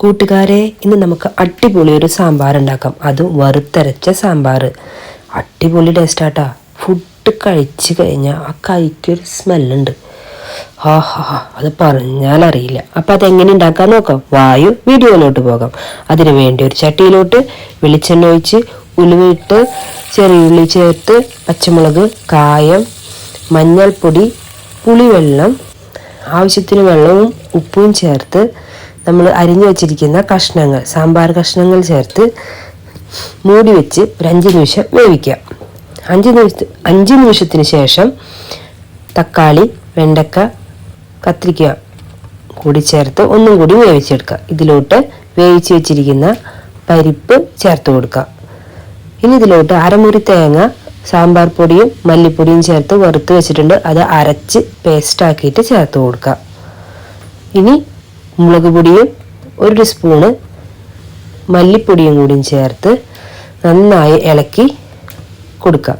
കൂട്ടുകാരെ ഇന്ന് നമുക്ക് അടിപൊളി ഒരു സാമ്പാർ ഉണ്ടാക്കാം അതും വറുത്തരച്ച സാമ്പാർ അടിപൊളി ടേസ്റ്റാട്ടാ ഫുഡ് കഴിച്ചു കഴിഞ്ഞാൽ ആ കൈക്കൊരു സ്മെല്ലുണ്ട് ഹാ ഹാ അത് പറഞ്ഞാലറിയില്ല. അപ്പം അതെങ്ങനെ ഉണ്ടാക്കാൻ നോക്കാം? വായു വീഡിയോയിലോട്ട് പോകാം. അതിനു വേണ്ടി ഒരു ചട്ടിയിലോട്ട് വെളിച്ചെണ്ണ ഒഴിച്ച് ഉലുവിട്ട് ചെറിയുള്ളി ചേർത്ത് പച്ചമുളക് കായം മഞ്ഞൾപ്പൊടി പുളിവെള്ളം ആവശ്യത്തിന് വെള്ളവും ഉപ്പും ചേർത്ത് നമ്മൾ അരിഞ്ഞു വെച്ചിരിക്കുന്ന കഷ്ണങ്ങൾ സാമ്പാർ കഷ്ണങ്ങൾ ചേർത്ത് മൂടി വെച്ച് ഒരു അഞ്ച് നിമിഷം വേവിക്കാം അഞ്ച് നിമിഷ അഞ്ച് നിമിഷത്തിന് ശേഷം തക്കാളി വെണ്ടക്ക കത്തിരിക്ക കൂടി ചേർത്ത് ഒന്നും കൂടി വേവിച്ചെടുക്കുക. ഇതിലോട്ട് വേവിച്ച് വെച്ചിരിക്കുന്ന പരിപ്പ് ചേർത്ത് കൊടുക്കുക. ഇനി ഇതിലോട്ട് അരമുറി തേങ്ങ സാമ്പാർ പൊടിയും മല്ലിപ്പൊടിയും ചേർത്ത് വറുത്ത് വെച്ചിട്ടുണ്ട്. അത് അരച്ച് പേസ്റ്റാക്കിയിട്ട് ചേർത്ത് കൊടുക്കുക. ഇനി മുളക് പൊടിയും ഒരു സ്പൂണ് മല്ലിപ്പൊടിയും കൂടിയും ചേർത്ത് നന്നായി ഇളക്കി കൊടുക്കുക.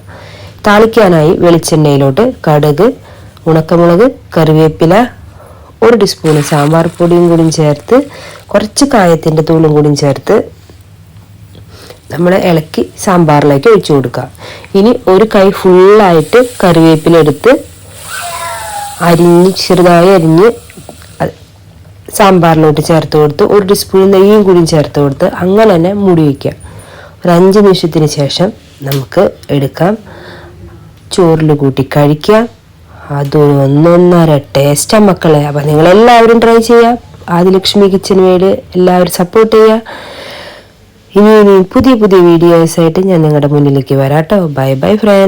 താളിക്കാനായി വെളിച്ചെണ്ണയിലോട്ട് കടുക് ഉണക്കമുളക് കറിവേപ്പില ഒരു ടീസ്പൂണ് സാമ്പാർ പൊടിയും കൂടിയും ചേർത്ത് കുറച്ച് കായത്തിന്റെ തൂളും കൂടിയും ചേർത്ത് നമ്മൾ ഇളക്കി സാമ്പാറിലേക്ക് ഒഴിച്ചു കൊടുക്കുക. ഇനി ഒരു കൈ ഫുള്ളായിട്ട് കറിവേപ്പില എടുത്ത് അരിഞ്ഞ് ചെറുതായി അരിഞ്ഞ് സാമ്പാറിലോട്ട് ചേർത്ത് കൊടുത്ത് ഒരു ടീസ്പൂൺ നെയ്യും കൂടി ചേർത്ത് കൊടുത്ത് അങ്ങനെ തന്നെ മൂടി വയ്ക്കാം ഒരു അഞ്ച് നിമിഷത്തിന് ശേഷം നമുക്ക് എടുക്കാം. ചോറിൽ കൂട്ടി കഴിക്കാം. അതൊരു ഒന്നൊന്നര ടേസ്റ്റാ മക്കളെ. അപ്പം നിങ്ങളെല്ലാവരും ട്രൈ ചെയ്യുക ആദിലക്ഷ്മി കിച്ചൻ വീട് എല്ലാവരും സപ്പോർട്ട് ചെയ്യുക ഇനി ഇനി പുതിയ പുതിയ വീഡിയോസായിട്ട് ഞാൻ നിങ്ങളുടെ മുന്നിലേക്ക് വരാട്ടോ. Bye bye front